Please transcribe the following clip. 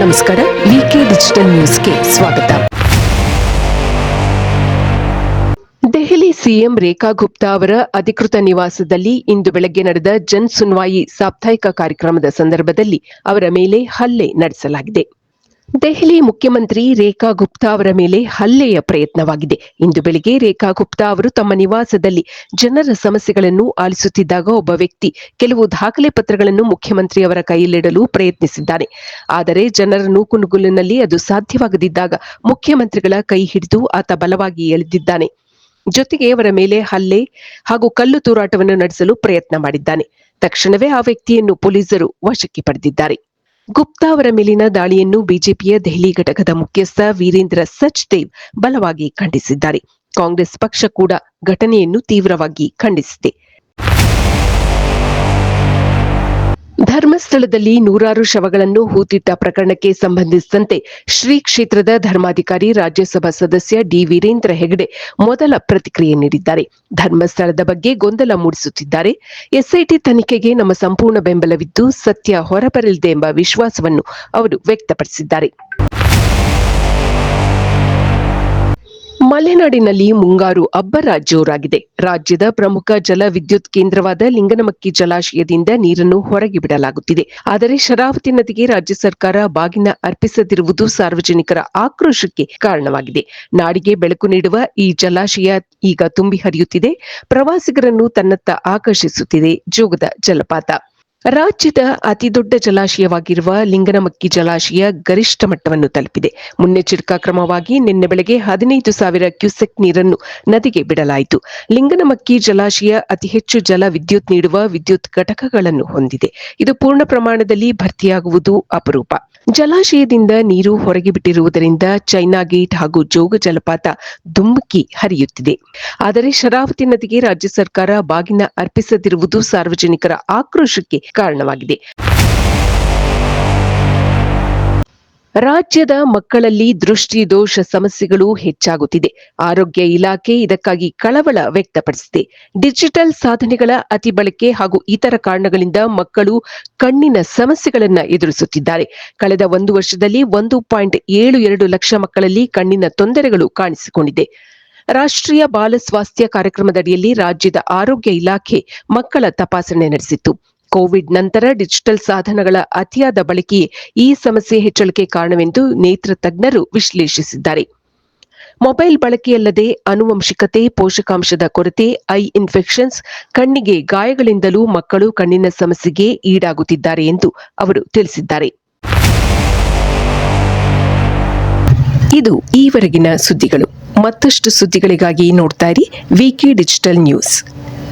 ನಮಸ್ಕಾರ ವಿಕೆ ಡಿಜಿಟಲ್ ನ್ಯೂಸ್ಗೆ ಸ್ವಾಗತ. ದೆಹಲಿ ಸಿಎಂ ರೇಖಾ ಗುಪ್ತಾ ಅವರ ಅಧಿಕೃತ ನಿವಾಸದಲ್ಲಿ ಇಂದು ಬೆಳಗ್ಗೆ ನಡೆದ ಜನ್ ಸುನ್ವಾಯಿ ಸಾಪ್ತಾಹಿಕ ಕಾರ್ಯಕ್ರಮದ ಸಂದರ್ಭದಲ್ಲಿ ಅವರ ಮೇಲೆ ಹಲ್ಲೆ ನಡೆಸಲಾಗಿದೆ. ದೆಹಲಿ ಮುಖ್ಯಮಂತ್ರಿ ರೇಖಾ ಗುಪ್ತಾ ಅವರ ಮೇಲೆ ಹಲ್ಲೆಯ ಪ್ರಯತ್ನವಾಗಿದೆ. ಇಂದು ಬೆಳಿಗ್ಗೆ ರೇಖಾ ಗುಪ್ತಾ ಅವರು ತಮ್ಮ ನಿವಾಸದಲ್ಲಿ ಜನರ ಸಮಸ್ಯೆಗಳನ್ನು ಆಲಿಸುತ್ತಿದ್ದಾಗ ಒಬ್ಬ ವ್ಯಕ್ತಿ ಕೆಲವು ದಾಖಲೆ ಪತ್ರಗಳನ್ನು ಮುಖ್ಯಮಂತ್ರಿ ಅವರ ಕೈಯಲ್ಲಿಡಲು ಪ್ರಯತ್ನಿಸಿದ್ದಾನೆ. ಆದರೆ ಜನರ ನೂಕುನುಗುಲಿನಲ್ಲಿ ಅದು ಸಾಧ್ಯವಾಗದಿದ್ದಾಗ ಮುಖ್ಯಮಂತ್ರಿಗಳ ಕೈ ಹಿಡಿದು ಆತ ಬಲವಾಗಿ ಎಳೆದಿದ್ದಾನೆ. ಜೊತೆಗೆ ಅವರ ಮೇಲೆ ಹಲ್ಲೆ ಹಾಗೂ ಕಲ್ಲು ತೂರಾಟವನ್ನು ನಡೆಸಲು ಪ್ರಯತ್ನ ಮಾಡಿದ್ದಾನೆ. ತಕ್ಷಣವೇ ಆ ವ್ಯಕ್ತಿಯನ್ನು ಪೊಲೀಸರು ವಶಕ್ಕೆ ಪಡೆದಿದ್ದಾರೆ. ಗುಪ್ತಾ ಅವರ ಮೇಲಿನ ದಾಳಿಯನ್ನು ಬಿಜೆಪಿಯ ದೆಹಲಿ ಘಟಕದ ಮುಖ್ಯಸ್ಥ ವೀರೇಂದ್ರ ಸಚ್ದೇವ್ ಬಲವಾಗಿ ಖಂಡಿಸಿದ್ದಾರೆ. ಕಾಂಗ್ರೆಸ್ ಪಕ್ಷ ಕೂಡ ಘಟನೆಯನ್ನು ತೀವ್ರವಾಗಿ ಖಂಡಿಸಿದೆ. ಧರ್ಮಸ್ಥಳದಲ್ಲಿ ನೂರಾರು ಶವಗಳನ್ನು ಹೂತಿಟ್ಟ ಪ್ರಕರಣಕ್ಕೆ ಸಂಬಂಧಿಸಿದಂತೆ ಶ್ರೀ ಕ್ಷೇತ್ರದ ಧರ್ಮಾಧಿಕಾರಿ ರಾಜ್ಯಸಭಾ ಸದಸ್ಯ ಡಿ ವೀರೇಂದ್ರ ಹೆಗಡೆ ಮೊದಲ ಪ್ರತಿಕ್ರಿಯೆ ನೀಡಿದ್ದಾರೆ. ಧರ್ಮಸ್ಥಳದ ಬಗ್ಗೆ ಗೊಂದಲ ಮೂಡಿಸುತ್ತಿದ್ದಾರೆ. ಎಸ್ಐಟಿ ತನಿಖೆಗೆ ನಮ್ಮ ಸಂಪೂರ್ಣ ಬೆಂಬಲವಿದ್ದು ಸತ್ಯ ಹೊರಬರಲಿದೆ ಎಂಬ ವಿಶ್ವಾಸವನ್ನು ಅವರು ವ್ಯಕ್ತಪಡಿಸಿದ್ದಾರೆ. ಮಲೆನಾಡಿನಲ್ಲಿ ಮುಂಗಾರು ಅಬ್ಬರ ಜೋರಾಗಿದೆ. ರಾಜ್ಯದ ಪ್ರಮುಖ ಜಲ ವಿದ್ಯುತ್ ಕೇಂದ್ರವಾದ ಲಿಂಗನಮಕ್ಕಿ ಜಲಾಶಯದಿಂದ ನೀರನ್ನು ಹೊರಗೆ ಬಿಡಲಾಗುತ್ತಿದೆ. ಆದರೆ ಶರಾವತಿ ನದಿಗೆ ರಾಜ್ಯ ಸರ್ಕಾರ ಬಾಗಿನ ಅರ್ಪಿಸದಿರುವುದು ಸಾರ್ವಜನಿಕರ ಆಕ್ರೋಶಕ್ಕೆ ಕಾರಣವಾಗಿದೆ. ನಾಡಿಗೆ ಬೆಳಕು ನೀಡುವ ಈ ಜಲಾಶಯ ಈಗ ತುಂಬಿ ಹರಿಯುತ್ತಿದೆ. ಪ್ರವಾಸಿಗರನ್ನು ತನ್ನತ್ತ ಆಕರ್ಷಿಸುತ್ತಿದೆ ಜೋಗದ ಜಲಪಾತ. ರಾಜ್ಯದ ಅತಿದೊಡ್ಡ ಜಲಾಶಯವಾಗಿರುವ ಲಿಂಗನಮಕ್ಕಿ ಜಲಾಶಯ ಗರಿಷ್ಠ ಮಟ್ಟವನ್ನು ತಲುಪಿದೆ. ಮುನ್ನೆಚ್ಚರಿಕಾ ಕ್ರಮವಾಗಿ ನಿನ್ನೆ ಬೆಳಗ್ಗೆ ಹದಿನೈದು ಸಾವಿರ ಕ್ಯೂಸೆಕ್ ನೀರನ್ನು ನದಿಗೆ ಬಿಡಲಾಯಿತು. ಲಿಂಗನಮಕ್ಕಿ ಜಲಾಶಯ ಅತಿ ಹೆಚ್ಚು ಜಲ ವಿದ್ಯುತ್ ನೀಡುವ ವಿದ್ಯುತ್ ಘಟಕಗಳನ್ನು ಹೊಂದಿದೆ. ಇದು ಪೂರ್ಣ ಪ್ರಮಾಣದಲ್ಲಿ ಭರ್ತಿಯಾಗುವುದು ಅಪರೂಪ. ಜಲಾಶಯದಿಂದ ನೀರು ಹೊರಗೆ ಬಿಟ್ಟಿರುವುದರಿಂದ ಚೈನಾ ಗೇಟ್ ಹಾಗೂ ಜೋಗ ಜಲಪಾತ ಧುಮ್ಮುಕಿ ಹರಿಯುತ್ತಿದೆ. ಆದರೆ ಶರಾವತಿ ನದಿಗೆ ರಾಜ್ಯ ಸರ್ಕಾರ ಬಾಗಿನ ಅರ್ಪಿಸದಿರುವುದು ಸಾರ್ವಜನಿಕರ ಆಕ್ರೋಶಕ್ಕೆ ಕಾರಣವಾಗಿದೆ. ರಾಜ್ಯದ ಮಕ್ಕಳಲ್ಲಿ ದೃಷ್ಟಿದೋಷ ಸಮಸ್ಯೆಗಳು ಹೆಚ್ಚಾಗುತ್ತಿದೆ. ಆರೋಗ್ಯ ಇಲಾಖೆ ಇದಕ್ಕಾಗಿ ಕಳವಳ ವ್ಯಕ್ತಪಡಿಸಿದೆ. ಡಿಜಿಟಲ್ ಸಾಧನೆಗಳ ಅತಿ ಬಳಕೆ ಹಾಗೂ ಇತರ ಕಾರಣಗಳಿಂದ ಮಕ್ಕಳು ಕಣ್ಣಿನ ಸಮಸ್ಯೆಗಳನ್ನು ಎದುರಿಸುತ್ತಿದ್ದಾರೆ. ಕಳೆದ ಒಂದು ವರ್ಷದಲ್ಲಿ ಒಂದು ಪಾಯಿಂಟ್ ಏಳು ಎರಡು ಲಕ್ಷ ಮಕ್ಕಳಲ್ಲಿ ಕಣ್ಣಿನ ತೊಂದರೆಗಳು ಕಾಣಿಸಿಕೊಂಡಿದೆ. ರಾಷ್ಟ್ರೀಯ ಬಾಲ ಸ್ವಾಸ್ಥ್ಯ ಕಾರ್ಯಕ್ರಮದಡಿಯಲ್ಲಿ ರಾಜ್ಯದ ಆರೋಗ್ಯ ಇಲಾಖೆ ಮಕ್ಕಳ ತಪಾಸಣೆ ನಡೆಸಿತ್ತು. ಕೋವಿಡ್ ನಂತರ ಡಿಜಿಟಲ್ ಸಾಧನಗಳ ಅತಿಯಾದ ಬಳಕೆ ಈ ಸಮಸ್ಯೆ ಹೆಚ್ಚಳಕ್ಕೆ ಕಾರಣವೆಂದು ನೇತ್ರ ತಜ್ಞರು ವಿಶ್ಲೇಷಿಸಿದ್ದಾರೆ. ಮೊಬೈಲ್ ಬಳಕೆಯಲ್ಲದೆ ಅನುವಂಶಿಕತೆ ಪೋಷಕಾಂಶದ ಕೊರತೆ, ಐ ಇನ್ಫೆಕ್ಷನ್ಸ್, ಕಣ್ಣಿಗೆ ಗಾಯಗಳಿಂದಲೂ ಮಕ್ಕಳು ಕಣ್ಣಿನ ಸಮಸ್ಯೆಗೆ ಈಡಾಗುತ್ತಿದ್ದಾರೆ ಎಂದು ಅವರು ತಿಳಿಸಿದ್ದಾರೆ. ಇದು ಈವರೆಗಿನ ಸುದ್ದಿಗಳು. ಮತ್ತಷ್ಟು ಸುದ್ದಿಗಳಿಗಾಗಿ ನೋಡ್ತಾ ಇರಿ ವಿಕೆ ಡಿಜಿಟಲ್ ನ್ಯೂಸ್